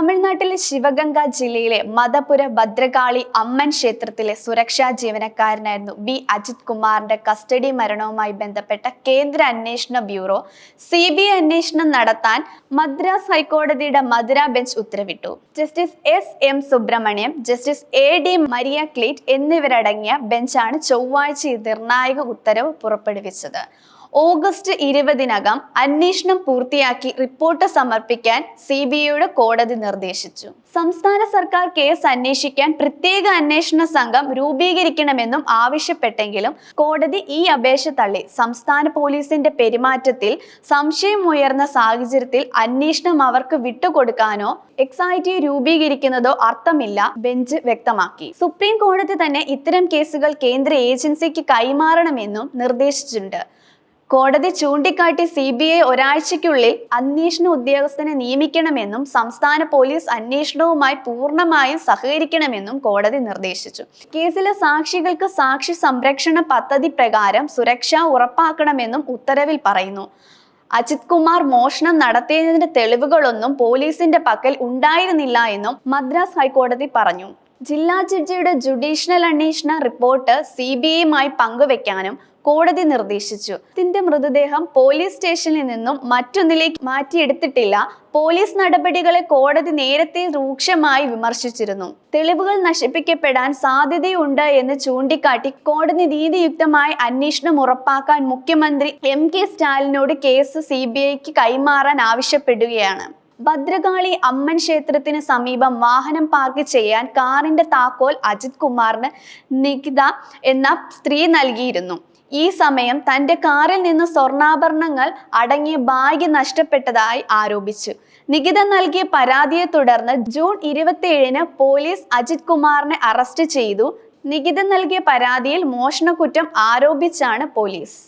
തമിഴ്നാട്ടിലെ ശിവഗംഗ ജില്ലയിലെ മതപുര ഭദ്രകാളി അമ്മൻ ക്ഷേത്രത്തിലെ സുരക്ഷാ ജീവനക്കാരനായിരുന്നു ബി. അജിത് കുമാറിന്റെ കസ്റ്റഡി മരണവുമായി ബന്ധപ്പെട്ട കേന്ദ്ര അന്വേഷണ ബ്യൂറോ സി ബി ഐ അന്വേഷണം നടത്താൻ മദ്രാസ് ഹൈക്കോടതിയുടെ മധുര ബെഞ്ച് ഉത്തരവിട്ടു. Justice S. M. Subramaniam justice A. D. Maria Clete എന്നിവരടങ്ങിയ ബെഞ്ചാണ് ചൊവ്വാഴ്ച ഈ നിർണായക ഉത്തരവ് പുറപ്പെടുവിച്ചത്. ഓഗസ്റ്റ് ഇരുപതിനകം അന്വേഷണം പൂർത്തിയാക്കി റിപ്പോർട്ട് സമർപ്പിക്കാൻ സി ബി ഐയുടെ കോടതി നിർദ്ദേശിച്ചു. സംസ്ഥാന സർക്കാർ കേസ് അന്വേഷിക്കാൻ പ്രത്യേക അന്വേഷണ സംഘം രൂപീകരിക്കണമെന്നും ആവശ്യപ്പെട്ടെങ്കിലും കോടതി ഈ അപേക്ഷ തള്ളി. സംസ്ഥാന പോലീസിന്റെ പെരുമാറ്റത്തിൽ സംശയമുയർന്ന സാഹചര്യത്തിൽ അന്വേഷണം അവർക്ക് വിട്ടുകൊടുക്കാനോ എക്സൈറ്റി രൂപീകരിക്കുന്നതോ അർത്ഥമില്ല ബെഞ്ച് വ്യക്തമാക്കി. സുപ്രീം കോടതി തന്നെ ഇത്തരം കേസുകൾ കേന്ദ്ര ഏജൻസിക്ക് കൈമാറണമെന്നും നിർദ്ദേശിച്ചിട്ടുണ്ട്. കോടതി ചൂണ്ടിക്കാട്ടി സി ബി ഐ ഒരാഴ്ചയ്ക്കുള്ളിൽ അന്വേഷണ ഉദ്യോഗസ്ഥനെ നിയമിക്കണമെന്നും സംസ്ഥാന പോലീസ് അന്വേഷണവുമായി പൂർണമായും സഹകരിക്കണമെന്നും കോടതി നിർദ്ദേശിച്ചു. കേസിലെ സാക്ഷികൾക്ക് സാക്ഷി സംരക്ഷണ പദ്ധതി പ്രകാരം സുരക്ഷ ഉറപ്പാക്കണമെന്നും ഉത്തരവിൽ പറയുന്നു. അജിത് കുമാർ മോഷണം നടത്തിയതിന്റെ തെളിവുകളൊന്നും പോലീസിന്റെ പക്കൽ ഉണ്ടായിരുന്നില്ല എന്നും മദ്രാസ് ഹൈക്കോടതി പറഞ്ഞു. ജില്ലാ ജഡ്ജിയുടെ ജുഡീഷ്യൽ അന്വേഷണ റിപ്പോർട്ട് സി ബി ഐയുമായി പങ്കുവെക്കാനും കോടതി നിർദ്ദേശിച്ചു. ഇതിന്റെ മൃതദേഹം പോലീസ് സ്റ്റേഷനിൽ നിന്നും മറ്റൊന്നിലേക്ക് മാറ്റിയെടുത്തിട്ടില്ല. പോലീസ് നടപടികളെ കോടതി നേരത്തെ രൂക്ഷമായി വിമർശിച്ചിരുന്നു. തെളിവുകൾ നശിപ്പിക്കപ്പെടാൻ സാധ്യതയുണ്ട് എന്ന് ചൂണ്ടിക്കാട്ടി കോടതി നീതിയുക്തമായ അന്വേഷണം ഉറപ്പാക്കാൻ മുഖ്യമന്ത്രി എം കെ സ്റ്റാലിനോട് കേസ് സി കൈമാറാൻ ആവശ്യപ്പെടുകയാണ്. ഭദ്രകാളി അമ്മൻ ക്ഷേത്രത്തിന് സമീപം വാഹനം പാർക്ക് ചെയ്യാൻ കാറിന്റെ താക്കോൽ അജിത് കുമാറിന് നികിത എന്ന സ്ത്രീ നൽകിയിരുന്നു. ഈ സമയം തന്റെ കാറിൽ നിന്ന് സ്വർണാഭരണങ്ങൾ അടങ്ങിയ ബാഗ് നഷ്ടപ്പെട്ടതായി ആരോപിച്ചു. നികിത നൽകിയ പരാതിയെ തുടർന്ന് ജൂൺ ഇരുപത്തിയേഴിന് പോലീസ് അജിത് കുമാറിനെ അറസ്റ്റ് ചെയ്തു. നികിത നൽകിയ പരാതിയിൽ മോഷണക്കുറ്റം ആരോപിച്ചാണ് പോലീസ്.